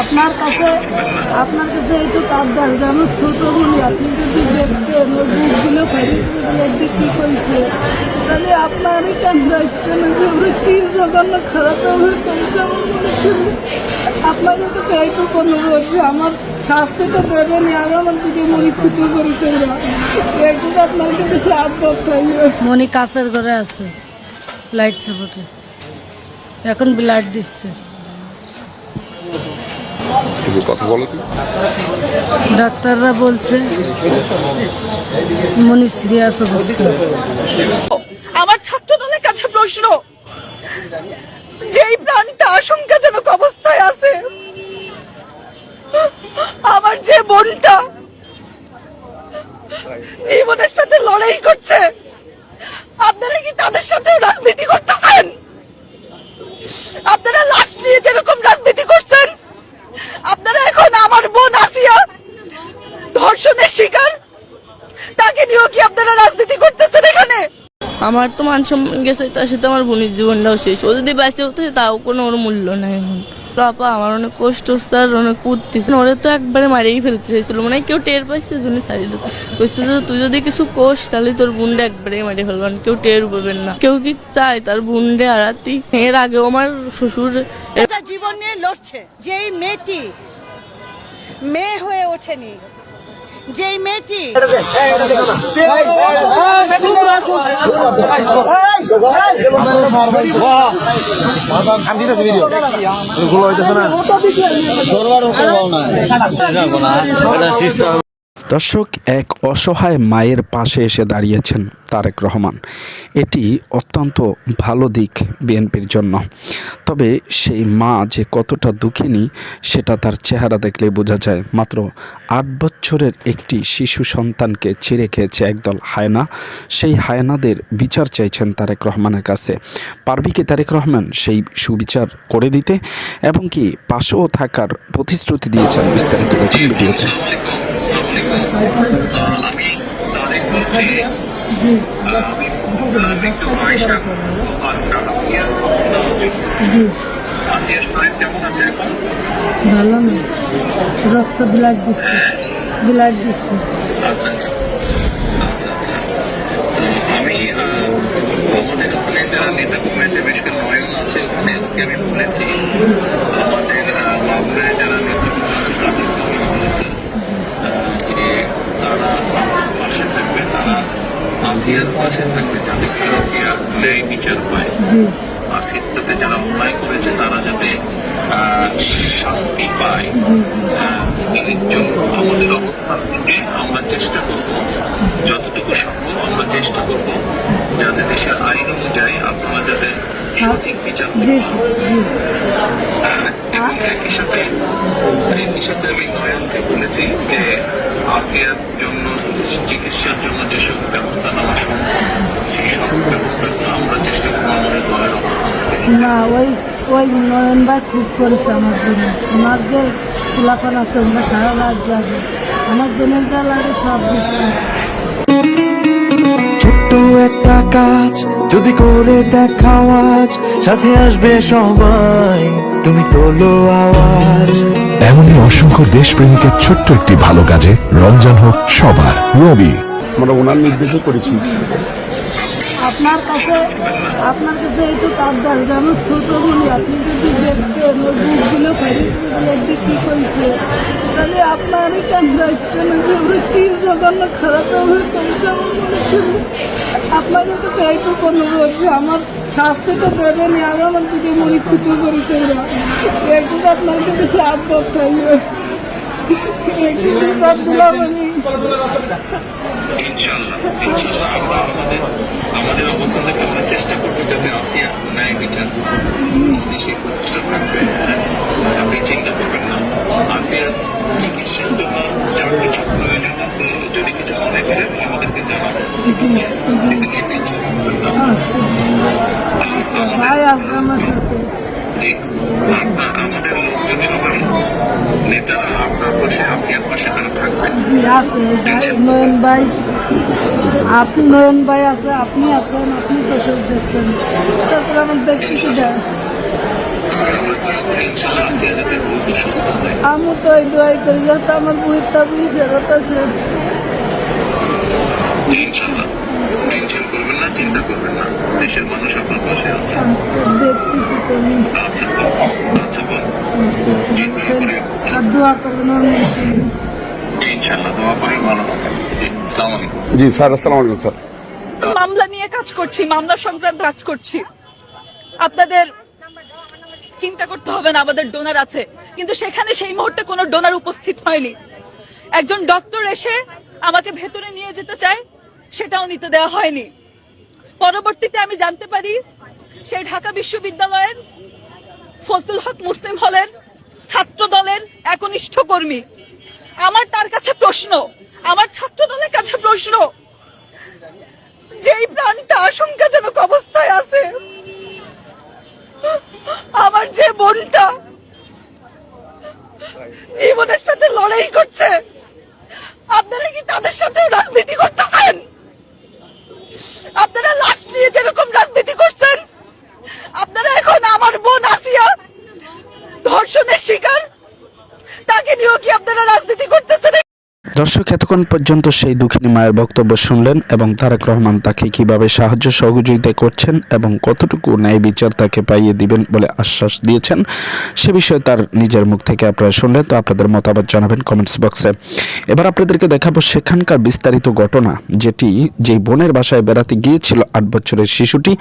আপনার কাছে আপনার কাছে একটু তার দরজা আমার ছোট বলি, আপনি যদি দেখতেন ওই বুকগুলো ফেরি বিক্রি করছে, তাহলে আপনারই কেন আসছেন যে কি জঘন্য খারাপ করেছে, আমার আপনাদের কাছে এইটুকু অনুরোধ যে আমার শাস্তি তো দেবেনি মনে করেছে আপনাদের কাছে মনি কাছের ঘরে আছে লাইট সাপোর্টে এখন ব্লাড দিচ্ছে। কথা বলো ডাক্তাররা বলছে মনি সিরিয়াস অবস্থা। আমার ছাত্র দলের কাছে প্রশ্ন যেই প্রাণটা আশঙ্কাজনক অবস্থায় আছে আমার যে বোনটা জীবনের সাথে লড়াই করছে, আপনারা কি তাদের সাথেও রাজনীতি করতেছেন আপনারা লাশ নিয়ে যেরকম রাজনীতি করছেন, আপনারা এখন আমার বোন আসিয়া ধর্ষণের শিকার, তাকে নিয়েও কি আপনারা রাজনীতি করতেছেন এখানে? আমার তো মান সম্মান গেছে, তার সাথে আমার বোনের জীবনটাও শেষ। ও যদি বেঁচে হতো তাও কোনো ওর মূল্য নাই এখন। আমার অনেক কষ্ট, স্যার, অনেক কুদতেছে। ওরা তো একবারে মারিয়েই ফেলতে মানে কেউ টের পাইছে জন্য সারি কইছে যে, তুই যদি কিছু কোষ তাহলে তোর বুনডে একবারে মারিয়ে ফেলবেন কেউ টের পাবেন না। কেউ কি চায় তার বুনডে আড়াতি এর আগেও আমার শ্বশুর জীবন নিয়ে লড়ছে। যেই মেয়েটি মেয়ে হয়ে ওঠেনি যেই মেয়েটি দর্শক, এক অসহায় মায়ের পাশে এসে দাঁড়িয়েছেন তারেক রহমান। এটি অত্যন্ত ভালো দিক বিএনপির জন্য। তবে সেই মা যে কতটা দুঃখিনী, সেটা তার চেহারা দেখলে বোঝা যায়। মাত্র আট বছরের একটি শিশু সন্তানকে ছিঁড়ে খেয়েছে একদল হায়না। সেই হায়নাদের বিচার চাইছেন তারেক রহমানের কাছে। পারবি কি তারেক রহমান সেই সুবিচার করে দিতে? এবং কি পাশেও থাকার প্রতিশ্রুতি দিয়েছেন বিস্তারিত দেখুন ভিডিওতে। জি জি। ভালো না রক্ত ব্লাড দিচ্ছে ব্লাড দিচ্ছে আমি আমাদের ওখানে যারা নেতা কর্মী আছে বেশ নয়ন আছে ওখানে আমি বলেছি আমাদের যারা নেতৃত্ব আছে তাদেরকে আমি বলেছি আহ, যে তারা আমার পাশে থাকবে তারা আসিয়ার পাশে থাকবে যাতে আসিয়া ন্যায় বিচার পায়। জি। যারা অন্যায় করেছে তারা যাতে শাস্তি পায়। জন্য আমাদের অবস্থান থেকে আমরা চেষ্টা করব যতটুকু সম্ভব আমরা চেষ্টা করব যাতে দেশের আইন অনুযায়ী আপনারা যাতে সঠিক বিচার এবং একই সাথে একই সাথে আমি নয়নকে বলেছি যে আসিয়ার জন্য চিকিৎসার জন্য যেসব ব্যবস্থা নেওয়া সম্ভব সেই সব ব্যবস্থাগুলো আমরা চেষ্টা করব আমাদের দলের অবস্থান না ওই ওই নয়ন ভাই খুব করেছে আমার জন্য। আমার যে খোলাফান আছে আমরা সারা রাত যাবে আমার জন্য যা লাগে সব দিচ্ছে। ছোট্ট একটা কাজ যদি করে দেখাও আজ সাথে আসবে সবাই। তুমি তোলো আওয়াজ। এমনই অসংখ্য দেশপ্রেমিকের ছোট্ট একটি ভালো কাজে রমজান হোক সবার। রবি। আমরা ওনার নির্দেশে করেছি। আপনার কাছে আপনার কাছে একটু তার দরজা আমার ছোট বলি আপনি যদি দেখতেন ওই বুকগুলো করছে? তাহলে যে ওরা কি জঘন্য খারাপ শুনলে আপনাদের কাছে এইটুকু অনুরোধ যে আমার শাস্তি তো দেবেনি আর আমার দিকে মনে ক্ষতি করেছে একটু আপনাদের কাছে আব্বাব থাকবে আমাদের চেষ্টা থাকবে হ্যাঁ? আপনি চিন্তা করবেন না। আসিয়ার চিকিৎসার জন্য যা কিছু প্রয়োজন আছে, যদি কিছু মনে করেন আমাদেরকে জানাবেন। আমাদের লোকজন সবাই নেতারা আপনার পাশে পাশে তারা থাকবেন জি ভাই আপনি নয়ন ভাই আছে আপনি আছেন আপনি তো সব দেখছেন। আমার দেখতে কি দেয়? আসিয়া যাতে দ্রুত সুস্থ হয় আমি তো এই দোয়াই করি যাতে আমার বুড়িটা বুড়ি ফেরত আসে ইনশাল্লাহ। টেনশন করবেন না চিন্তা করবেন না। দেশের মানুষ আপনার পাশে আছে। আচ্ছা আচ্ছা জি দোয়া করি। আর দোয়া করবেন আমি দোয়া করি ভালো হবে আসসালামু আলাইকুম। জি স্যার আসসালামু আলাইকুম স্যার। মামলা নিয়ে কাজ করছি মামলা সংক্রান্ত কাজ করছি। আপনাদের চিন্তা করতে হবে না, আমাদের ডোনার আছে। কিন্তু সেখানে সেই মুহূর্তে কোনো ডোনার উপস্থিত হয়নি। একজন ডক্টর এসে আমাকে ভেতরে নিয়ে যেতে চায়, সেটাও নিতে দেওয়া হয়নি। পরবর্তীতে আমি জানতে পারি, সেই ঢাকা বিশ্ববিদ্যালয়ের ফজলুল হক মুসলিম হলের ছাত্র দলের একনিষ্ঠ কর্মী। আমার তার কাছে প্রশ্ন, আমার ছাত্র দলের কাছে প্রশ্ন যেই প্রাণটা আশঙ্কাজনক অবস্থায় আছে আমার যে বোনটা জীবনের সাথে লড়াই করছে আপনারা কি তাদের সাথেও রাজনীতি করতেছেন আপনারা লাশ নিয়ে যেরকম রাজনীতি করছেন আপনারা এখন আমার বোন আসিয়া ধর্ষণের শিকার তাকে নিয়েও কি আপনারা রাজনীতি করতেছেন দর্শক এতক্ষণ পর্যন্ত সেই দুঃখিনী মায়ের বক্তব্য শুনলেন এবং তারেক রহমান তাকে কীভাবে সাহায্য সহযোগিতা করছেন এবং কতটুকু ন্যায় বিচার তাকে পাইয়ে দিবেন বলে আশ্বাস দিয়েছেন সে বিষয়ে তার নিজের মুখ থেকে আপনারা শুনলেন। তো আপনাদের মতামত জানাবেন কমেন্টস বক্সে। এবার আপনাদেরকে দেখাবো সেখানকার বিস্তারিত ঘটনা যেটি যেই বোনের বাসায় বেড়াতে গিয়েছিল আট বছরের শিশুটি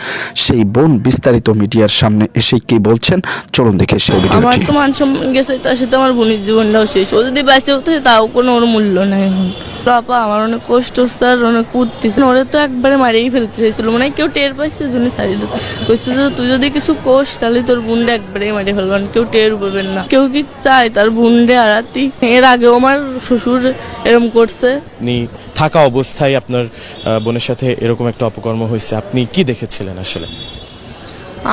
সেই বোন বিস্তারিত মিডিয়ার সামনে এসে কি বলছেন চলুন দেখে সেই আমার তো মান সম্মান গেছে তার সাথে আমার বোনের জীবনটাও শেষ। ও যদি বেঁচে হতো তাও কোনো ওর মূল্য নাই এখন। বাবা আমার অনেক কষ্ট আর অনেক কুদতেছে। ওরে তো একবারে মারিয়েই ফেলতে চাইছিল মানে কেউ টের পাইছে জন্য সারিয়ে দিচ্ছে কইছে যে তুই যদি কিছু কোষ তাহলে তোর বুনটা একবারে মারিয়ে ফেলবেন কেউ টের পাবেন না। কেউ কি চায় তার বুনডে আড়াতি এর আগেও আমার শ্বশুর এরম করছে। থাকা অবস্থায় আপনার বোনের সাথে এরকম একটা অপকর্ম হয়েছে। আপনি কি দেখেছিলেন আসলে?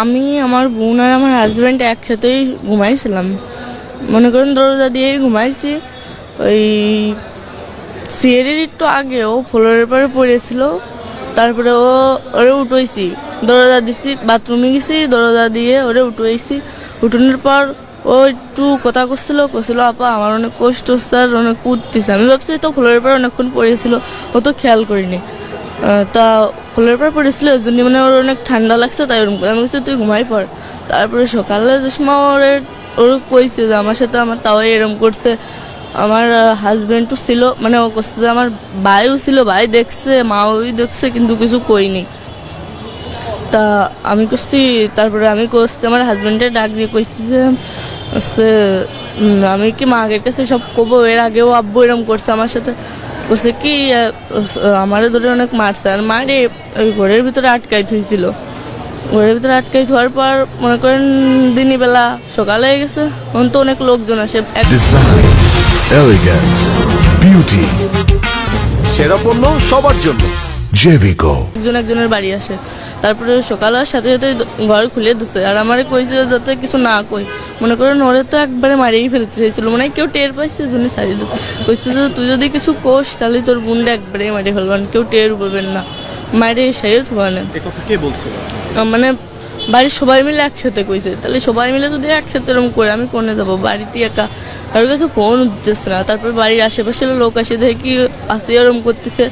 আমি আমার বোন আর আমার হাজব্যান্ড একসাথেই ঘুমাইছিলাম। মনে করেন দরজা দিয়েই ঘুমাইছি। ওই সিয়ারের একটু আগে ও ফ্লোরের পরে পড়েছিল। তারপরে ও ওরে উঠোইছি, দরজা দিছি, বাথরুমে গেছি, দরজা দিয়ে ওরে উঠোইছি। উঠোনের পর ও একটু কথা করছিল করছিল আপা, আমার অনেক কষ্ট আর অনেক কুদতেছে। আমি ভাবছি তো ফ্লোরের পর অনেকক্ষণ পড়েছিল, ও তো খেয়াল করিনি। তা ফ্লোরের পর পড়েছিল ওই জন্য মানে ওর অনেক ঠান্ডা লাগছে, তাই আমি বলছি, তুই ঘুমাই পড়। তারপরে সকালে সময় ওরে, ওর কইছে যে, আমার সাথে আমার তাও এরম করছে। আমার হাজবেন্ডও ছিল মানে ও করছে যে আমার ভাইও ছিল ভাই দেখছে মাও দেখছে কিন্তু কিছু কইনি। তা আমি করছি তারপরে আমি করছি আমার হাজবেন্ডের ডাক দিয়ে কইছি যে উম, আমি কি মাগের কাছে সব কবো এর আগেও আব্বু এরম করছে আমার সাথে। করছে কি আমার ধরে অনেক মারছে আর মারে ওই ঘরের ভিতরে আটকাই থুইছিল। ঘরের ভিতরে আটকাই থোয়ার পর মনে করেন দিনই বেলা সকালে গেছে তখন তো অনেক লোকজন আসে এলিগেন্স বিউটি সেরা পণ্য সবার জন্য। জেভিকো একজন একজনের বাড়ি আসে। তারপরে সকাল হওয়ার সাথে সাথে ঘর খুলে দিছে। আর আমারে কইছে যাতে কিছু না কই। মনে করেন ওরে তো একবারে মারিয়েই ফেলতে চাইছিল মানে কেউ টের পাইছে জন্য সারিয়ে দিছে। কইছে যে তুই যদি কিছু কোষ তাহলে তোর বুনটা একবারে মারিয়ে ফেলবেন কেউ টের পাবেন না। মারে সারিয়ে থাকবেন এ কথা কে বলছিল? মানে বাড়ির সবাই মিলে একসাথে কইছে, তাহলে সবাই মিলে যদি একসাথে এরকম করে আমি কোনে যাব? বাড়িতে একা। আর কাছে ফোন উঠতেছে না। তারপর বাড়ির আশেপাশের লোক আসে, দেখে আসে এরকম করতেছে।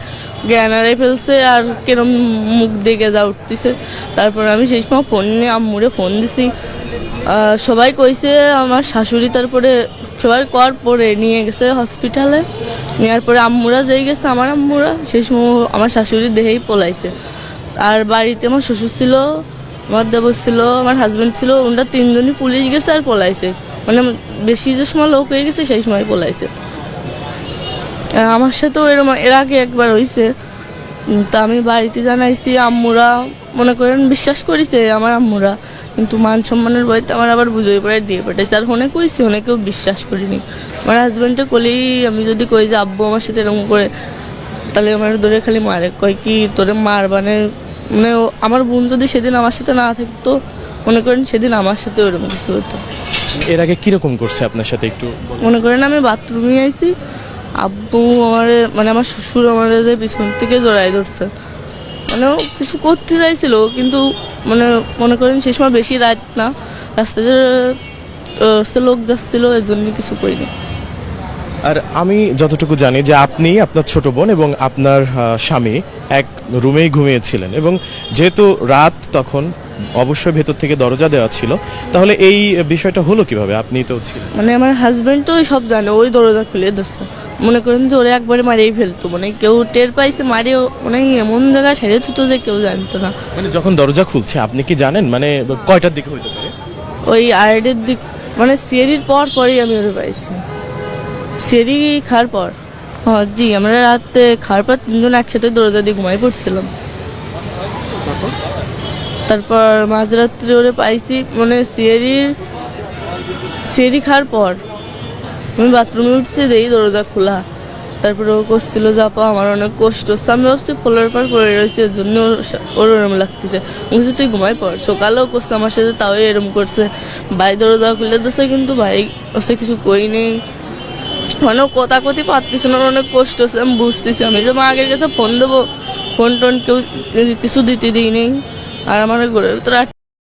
জ্ঞান হারাই ফেলছে আর কেরম মুখ দেখে যা উঠতেছে। তারপর আমি সেই সময় ফোন নিয়ে আম্মুরে ফোন দিছি। সবাই কইছে, আমার শাশুড়ি তারপরে সবাই কর পরে নিয়ে গেছে হসপিটালে নেওয়ার পরে আম্মুরা যেই গেছে, আমার আম্মুরা, সেই সময় আমার শাশুড়ি দেহেই পলাইছে। আর বাড়িতে আমার শ্বশুর ছিল আমার দেবর ছিল, আমার হাজব্যান্ড ছিল, ওনারা তিনজনই পুলিশ গেছে আর পলাইছে। মানে বেশি যে সময় লোক হয়ে গেছে, সেই সময় পলাইছে। আর আমার সাথেও এরম, এর আগে একবার হয়েছে তা আমি বাড়িতে জানাইছি আম্মুরা, মনে করেন বিশ্বাস করেছে আমার আম্মুরা, কিন্তু মান সম্মানের বইতে আমার আবার বুঝোই পড়ে দিয়ে পাঠাইছে। আর হনে কইছি, হনে কেউ বিশ্বাস করিনি। আমার হাজবেন্ডে কলেই আমি যদি কই যে, আব্বু, আমার সাথে এরকম করে, তাহলে আমার ধরে খালি মারে। কয় কি, তোরে মার মানে আমার বোন যদি সেদিন আমার সাথে না থাকতো মনে করেন সেদিন আমার সাথে ওরকম কিছু হতো। এর আগে কীরকম করছে আপনার সাথে একটু মনে করেন আমি বাথরুমে আইছি আব্বু আমার মানে আমার শ্বশুর আমার পিছন থেকে জড়াই ধরছে। মানে কিছু করতে চাইছিল কিন্তু মানে মনে করেন সেই সময় বেশি রাত না রাস্তাতে আহ, লোক যাচ্ছিল এর জন্য কিছু করিনি। আর আমি যতটুকু জানি যে আপনি আপনার ছোট বোন এবং আপনার স্বামী এক রুমেই ঘুমিয়েছিলেন এবং যেহেতু রাত তখন অবশ্যই ভেতর থেকে দরজা দেওয়া ছিল তাহলে এই বিষয়টা হলো কীভাবে? আপনি তো ছিলেন। মানে আমার হাজবেন্ড তো সব জানে ওই দরজা খুলে দিচ্ছে মনে করেন যে ওরে একবারে মারিয়ে ফেলতো মানে কেউ টের পাইছে মারে মানে এমন জায়গায় ছেড়ে থুতো যে কেউ জানতো না। মানে যখন দরজা খুলছে আপনি কি জানেন? মানে কয়টার দিকে হইতে পারে? ওই আড়াইটের দিক মানে সিয়ারির পর পরেই আমি ওরে পাইছি। সিয়ারি খাওয়ার পর। হ্যাঁ জি আমরা রাতে খাওয়ার পর তিনজন একসাথে দরজা দিয়ে ঘুমাই পড়ছিলাম। তারপর? মাঝরাত্রে ওরে পাইছি মানে সিয়ারির সিয়ারি খাওয়ার পর। আমি বাথরুমে উঠছি দেই দরজা খোলা। তারপরে ও করছিল যে আপা আমার অনেক কষ্ট। হচ্ছে আমি ভাবছি ফলোর পর পড়ে রয়েছে এর জন্য ওর ওরম লাগতেছে। বলছি, তুই ঘুমাই পড়। সকালেও করছে আমার সাথে তাও এরম করছে। ভাই দরজা খুলে দিচ্ছে কিন্তু ভাই ওসে কিছু কই নেই। মানে কথা কথি পারতেছে না অনেক কষ্ট হচ্ছে, আমি বুঝতেছি। আমি যে আগের কাছে ফোন দেবো ফোন টোন কেউ কিছু দিতে দিই নেই আর আমার ঘরের ভিতরে